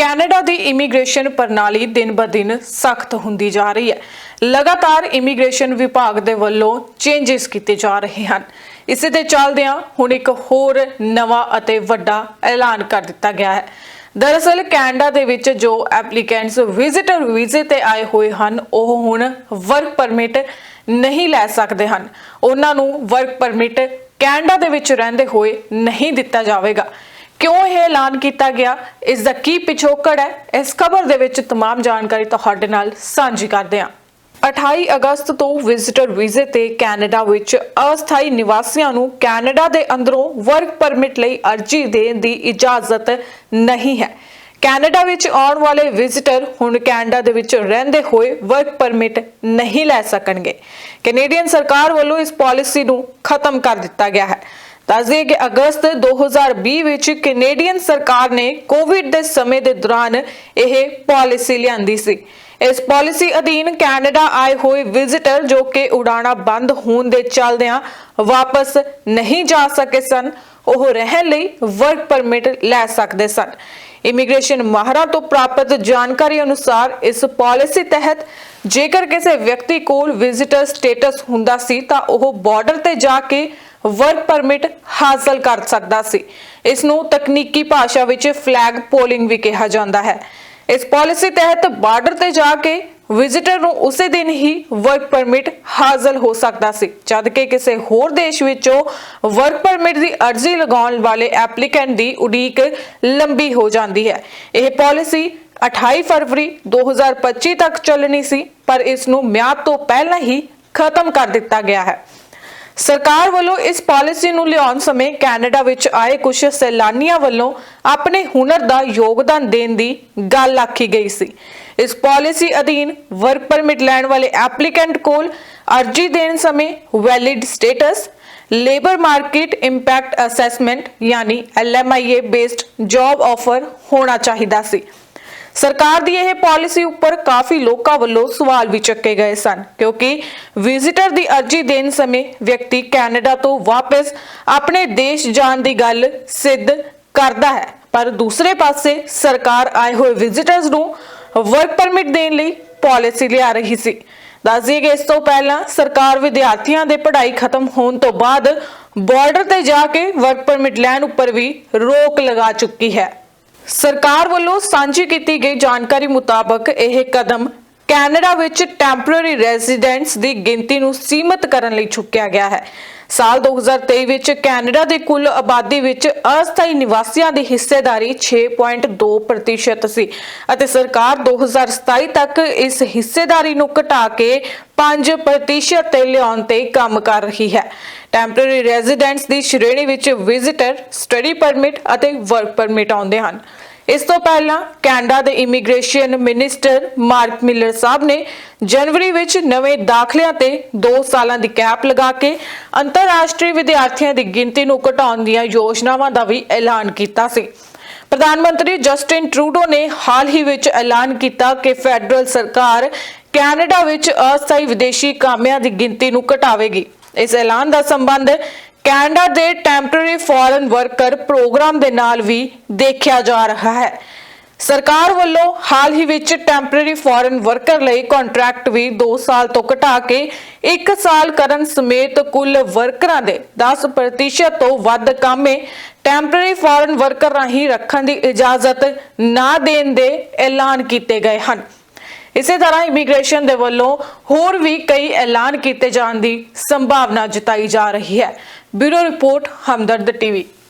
Canada ਦੀ immigration ਪ੍ਰਣਾਲੀ ਦਿਨ ਬ ਦਿਨ ਸਖਤ ਹੁੰਦੀ ਜਾ ਰਹੀ ਹੈ। ਲਗਾਤਾਰ ਇਮੀਗ੍ਰੇਸ਼ਨ ਵਿਭਾਗ ਦੇ ਵੱਲੋਂ ਚੇਂਜਸ ਕੀਤੇ ਜਾ ਰਹੇ ਹਨ। ਇਸੇ ਦੇ ਚੱਲਦਿਆਂ ਹੁਣ ਇੱਕ ਹੋਰ ਨਵਾਂ ਅਤੇ ਵੱਡਾ ਐਲਾਨ ਕਰ ਦਿੱਤਾ ਗਿਆ ਹੈ। ਦਰਅਸਲ ਕੈਨੇਡਾ ਦੇ ਵਿੱਚ ਜੋ ਐਪਲੀਕੈਂਟਸ ਵਿਜ਼ਿਟਰ ਵੀਜ਼ੇ ਤੇ ਆਏ ਹੋਏ ਹਨ, ਉਹ ਹੁਣ ਵਰਕ ਪਰਮਿਟ ਨਹੀਂ ਲੈ ਸਕਦੇ ਹਨ। ਉਹਨਾਂ ਨੂੰ ਵਰਕ ਪਰਮਿਟ ਕੈਨੇਡਾ ਦੇ ਵਿੱਚ ਰਹਿੰਦੇ ਹੋਏ ਨਹੀਂ ਦਿੱਤਾ ਜਾਵੇਗਾ। ਕਿਉਂ ਇਹ ਐਲਾਨ ਕੀਤਾ ਗਿਆ ਇਸ ਦਾ ਕੀ ਪਿਛੋਕੜ ਹੈ ਇਸ ਖਬਰ ਦੇ ਵਿੱਚ तमाम ਜਾਣਕਾਰੀ ਤੁਹਾਡੇ ਨਾਲ ਸਾਂਝੀ ਕਰਦੇ ਹਾਂ 28 ਅਗਸਤ ਤੋਂ ਵਿਜ਼ਿਟਰ ਵੀਜ਼ੇ ਤੇ ਕੈਨੇਡਾ ਵਿੱਚ ਅਸਥਾਈ ਨਿਵਾਸੀਆਂ ਨੂੰ ਕੈਨੇਡਾ ਦੇ ਅੰਦਰੋਂ ਵਰਕ ਪਰਮਿਟ ਲਈ ਅਰਜ਼ੀ ਦੇਣ ਦੀ ਇਜਾਜ਼ਤ ਨਹੀਂ ਹੈ ਕੈਨੇਡਾ ਵਿੱਚ ਆਉਣ ਵਾਲੇ ਵਿਜ਼ਿਟਰ ਹੁਣ ਕੈਨੇਡਾ ਦੇ ਵਿੱਚ ਰਹਿੰਦੇ ਹੋਏ ਵਰਕ ਪਰਮਿਟ ਨਹੀਂ ਲੈ ਸਕਣਗੇ ਕੈਨੇਡੀਅਨ ਸਰਕਾਰ ਵੱਲੋਂ ਇਸ ਪਾਲਿਸੀ ਨੂੰ ਖਤਮ ਕਰ ਦਿੱਤਾ ਗਿਆ ਹੈ ਦੱਸਦੇ ਕਿ ਅਗਸਤ 2020 ਵਿੱਚ ਕੈਨੇਡੀਅਨ ਸਰਕਾਰ ਨੇ ਕੋਵਿਡ ਦੇ ਸਮੇਂ ਦੇ ਦੌਰਾਨ ਇਹ ਪਾਲਿਸੀ ਲਿਆਂਦੀ ਸੀ। ਇਸ ਪਾਲਿਸੀ ਅਧੀਨ ਕੈਨੇਡਾ ਆਏ ਹੋਏ ਵਿਜ਼ਿਟਰ ਜੋ ਕਿ ਉਡਾਣਾ ਬੰਦ ਹੋਣ ਦੇ ਚੱਲਦਿਆਂ ਵਾਪਸ ਨਹੀਂ ਜਾ ਸਕੇ ਸਨ, ਉਹ ਰਹਿਣ ਲਈ ਵਰਕ ਪਰਮਿਟ ਲੈ ਸਕਦੇ ਸਨ। ਇਮੀਗ੍ਰੇਸ਼ਨ ਮਾਹਰਾਂ ਤੋਂ ਪ੍ਰਾਪਤ ਜਾਣਕਾਰੀ ਅਨੁਸਾਰ ਇਸ ਪਾਲਿਸੀ ਤਹਿਤ ਜੇਕਰ ਕਿਸੇ ਵਿਅਕਤੀ ਕੋਲ ਵਿਜ਼ਿਟਰ ਸਟੇਟਸ ਹੁੰਦਾ ਸੀ ਤਾਂ ਉਹ ਬਾਰਡਰ ਤੇ ਜਾ ਕੇ ਵਰਕ ਪਰਮਿਟ ਹਾਸਲ ਕਰ ਸਕਦਾ ਸੀ। ਇਸ ਨੂੰ ਤਕਨੀਕੀ ਭਾਸ਼ਾ ਵਿੱਚ ਫਲੈਗ ਪੋਲਿੰਗ ਵੀ ਕਿਹਾ ਜਾਂਦਾ ਹੈ। ਇਸ ਪਾਲਿਸੀ ਤਹਿਤ ਬਾਰਡਰ ਤੇ ਜਾ ਕੇ ਵਿਜ਼ਿਟਰ ਨੂੰ ਉਸੇ ਦਿਨ ਹੀ ਵਰਕ ਪਰਮਿਟ ਹਾਸਲ ਹੋ ਸਕਦਾ ਸੀ, ਜਦ ਕਿ ਕਿਸੇ ਹੋਰ ਦੇਸ਼ ਵਿੱਚੋਂ ਵਰਕ ਪਰਮਿਟ ਦੀ ਅਰਜ਼ੀ ਲਗਾਉਣ ਵਾਲੇ ਐਪਲੀਕੈਂਟ ਦੀ ਉਡੀਕ ਲੰਬੀ ਹੋ ਜਾਂਦੀ ਹੈ। ਇਹ ਪਾਲਿਸੀ 28 ਫਰਵਰੀ 2025 ਤੱਕ ਚੱਲਣੀ ਸੀ, ਪਰ ਇਸ ਨੂੰ ਮਿਆਦ ਤੋਂ ਪਹਿਲਾਂ ਹੀ ਖਤਮ ਕਰ ਦਿੱਤਾ ਗਿਆ ਹੈ। ਸਰਕਾਰ ਵੱਲੋਂ ਇਸ ਪਾਲਿਸੀ ਨੂੰ ਲਿਆਉਣ ਸਮੇਂ ਕੈਨੇਡਾ ਵਿੱਚ ਆਏ ਕੁਝ ਸੈਲਾਨੀਆਂ ਵੱਲੋਂ ਆਪਣੇ ਹੁਨਰ ਦਾ ਯੋਗਦਾਨ ਦੇਣ ਦੀ ਗੱਲ ਆਖੀ ਗਈ ਸੀ। ਇਸ ਪਾਲਿਸੀ ਅਧੀਨ ਵਰਕ ਪਰਮਿਟ ਲੈਣ ਵਾਲੇ ਐਪਲੀਕੈਂਟ ਕੋਲ ਅਰਜ਼ੀ ਦੇਣ ਸਮੇਂ valid status, labour market impact assessment, ਯਾਨੀ LMIA ਬੇਸਡ ਜੌਬ ਆਫਰ ਹੋਣਾ ਚਾਹੀਦਾ ਸੀ। ਸਰਕਾਰ ਦੀ ਇਹ ਪਾਲਿਸੀ ਉੱਪਰ ਕਾਫੀ ਲੋਕਾਂ ਵੱਲੋਂ ਸਵਾਲ ਵੀ ਚੱਕੇ ਗਏ ਸਨ, ਕਿਉਂਕਿ ਵਿਜ਼ਿਟਰ ਦੀ ਅਰਜ਼ੀ ਦੇਣ ਸਮੇਂ ਵਿਅਕਤੀ ਕੈਨੇਡਾ ਤੋਂ ਵਾਪਸ ਆਪਣੇ ਦੇਸ਼ ਜਾਣ ਦੀ ਗੱਲ ਸਿੱਧ ਕਰਦਾ ਹੈ। ਪਰ ਦੂਸਰੇ ਪਾਸੇ ਸਰਕਾਰ ਆਏ ਹੋਏ ਵਿਜ਼ਿਟਰਸ ਨੂੰ ਵਰਕ ਪਰਮਿਟ ਦੇਣ ਲਈ ਪਾਲਿਸੀ ਲਿਆ ਰਹੀ ਸੀ। ਦੱਸਦੀਏ ਕਿ ਇਸ ਤੋਂ ਪਹਿਲਾਂ ਸਰਕਾਰ ਵਿਦਿਆਰਥੀਆਂ ਦੇ ਪੜ੍ਹਾਈ ਖਤਮ ਹੋਣ ਤੋਂ ਬਾਅਦ ਬਾਰਡਰ ਤੇ ਜਾ ਕੇ ਵਰਕ ਪਰਮਿਟ ਲੈਣ ਉੱਪਰ ਵੀ ਰੋਕ ਲਗਾ ਚੁੱਕੀ ਹੈ। ਸਰਕਾਰ ਵੱਲੋਂ ਸਾਂਝੀ ਕੀਤੀ ਗਈ ਜਾਣਕਾਰੀ ਮੁਤਾਬਕ ਇਹ ਕਦਮ ਕੈਨੇਡਾ ਵਿੱਚ ਟੈਂਪਰੇਰੀ ਰੈਜ਼ੀਡੈਂਟਸ ਦੀ ਗਿਣਤੀ ਨੂੰ ਸੀਮਤ ਕਰਨ ਲਈ ਚੁੱਕਿਆ ਗਿਆ ਹੈ। ਸਾਲ 2023 ਵਿੱਚ ਕੈਨੇਡਾ ਦੀ ਕੁੱਲ ਆਬਾਦੀ ਵਿੱਚ ਅਸਥਾਈ ਨਿਵਾਸੀਆਂ ਦੀ ਹਿੱਸੇਦਾਰੀ 6.2% ਸੀ ਅਤੇ ਸਰਕਾਰ 2027 ਤੱਕ ਇਸ ਹਿੱਸੇਦਾਰੀ ਨੂੰ ਘਟਾ ਕੇ 5% ਤੇ ਲਿਆਉਣ ਤੇ ਕੰਮ ਕਰ ਰਹੀ ਹੈ। ਟੈਂਪਰੇਰੀ ਰੈਜ਼ੀਡੈਂਟਸ ਦੀ ਸ਼੍ਰੇਣੀ ਵਿੱਚ ਵਿਜ਼ਿਟਰ, ਸਟੱਡੀ ਪਰਮਿਟ ਅਤੇ ਵਰਕ ਪਰਮਿਟ ਆਉਂਦੇ ਹਨ। ਇਸ ਤੋਂ ਪਹਿਲਾਂ ਕੈਨੇਡਾ ਦੇ ਇਮੀਗ੍ਰੇਸ਼ਨ ਮਿਨਿਸਟਰ ਮਾਰਕ ਮਿਲਰ ਸਾਹਿਬ ਨੇ ਜਨਵਰੀ ਵਿੱਚ ਨਵੇਂ ਦਾਖਲਿਆਂ ਤੇ 2 ਸਾਲਾਂ ਦੀ ਕੈਪ ਲਗਾ ਕੇ ਅੰਤਰਰਾਸ਼ਟਰੀ ਵਿਦਿਆਰਥੀਆਂ ਦੀ ਗਿਣਤੀ ਨੂੰ ਘਟਾਉਣ ਦੀਆਂ ਯੋਜਨਾਵਾਂ ਦਾ ਵੀ ਐਲਾਨ ਕੀਤਾ ਸੀ। ਪ੍ਰਧਾਨ ਮੰਤਰੀ ਜਸਟਿਨ ਟਰੂਡੋ ਨੇ ਹਾਲ ਹੀ ਵਿੱਚ ਐਲਾਨ ਕੀਤਾ ਕਿ ਫੈਡਰਲ ਸਰਕਾਰ ਕੈਨੇਡਾ ਵਿੱਚ ਅਸਥਾਈ ਵਿਦੇਸ਼ੀ ਕਾਮਿਆਂ ਦੀ ਗਿਣਤੀ ਨੂੰ ਘਟਾਵੇਗੀ। ਇਸ ਐਲਾਨ ਦਾ ਸੰਬੰਧ ਕੈਨੇਡਾ ਦੇ ਟੈਂਪਰੇਰੀ ਫੋਰਨ ਵਰਕਰ ਪ੍ਰੋਗਰਾਮ ਦੇ ਨਾਲ ਵੀ ਦੇਖਿਆ ਜਾ ਰਿਹਾ ਹੈ। ਸਰਕਾਰ ਵੱਲੋਂ ਹਾਲ ਹੀ ਵਿੱਚ ਟੈਂਪਰੇਰੀ ਫੋਰਨ ਵਰਕਰ ਲਈ ਕੰਟਰੈਕਟ ਵੀ 2 ਸਾਲ ਤੋਂ ਘਟਾ ਕੇ 1 ਸਾਲ ਕਰਨ ਸਮੇਤ ਕੁੱਲ ਵਰਕਰਾਂ ਦੇ 10% ਤੋਂ ਵੱਧ ਕਾਮੇ ਟੈਂਪਰੇਰੀ ਫੋਰਨ ਵਰਕਰ ਰਾਹੀਂ ਰੱਖਣ ਦੀ ਇਜਾਜ਼ਤ ਨਾ ਦੇਣ ਦੇ ਐਲਾਨ ਕੀਤੇ ਗਏ ਹਨ। ਇਸੇ ਤਰ੍ਹਾਂ ਇਮੀਗ੍ਰੇਸ਼ਨ ਦੇ ਵੱਲੋਂ ਹੋਰ ਵੀ ਕਈ ਐਲਾਨ ਕੀਤੇ ਜਾਣ ਦੀ ਸੰਭਾਵਨਾ ਜਤਾਈ ਜਾ ਰਹੀ ਹੈ। Bureau report, Hamdard TV.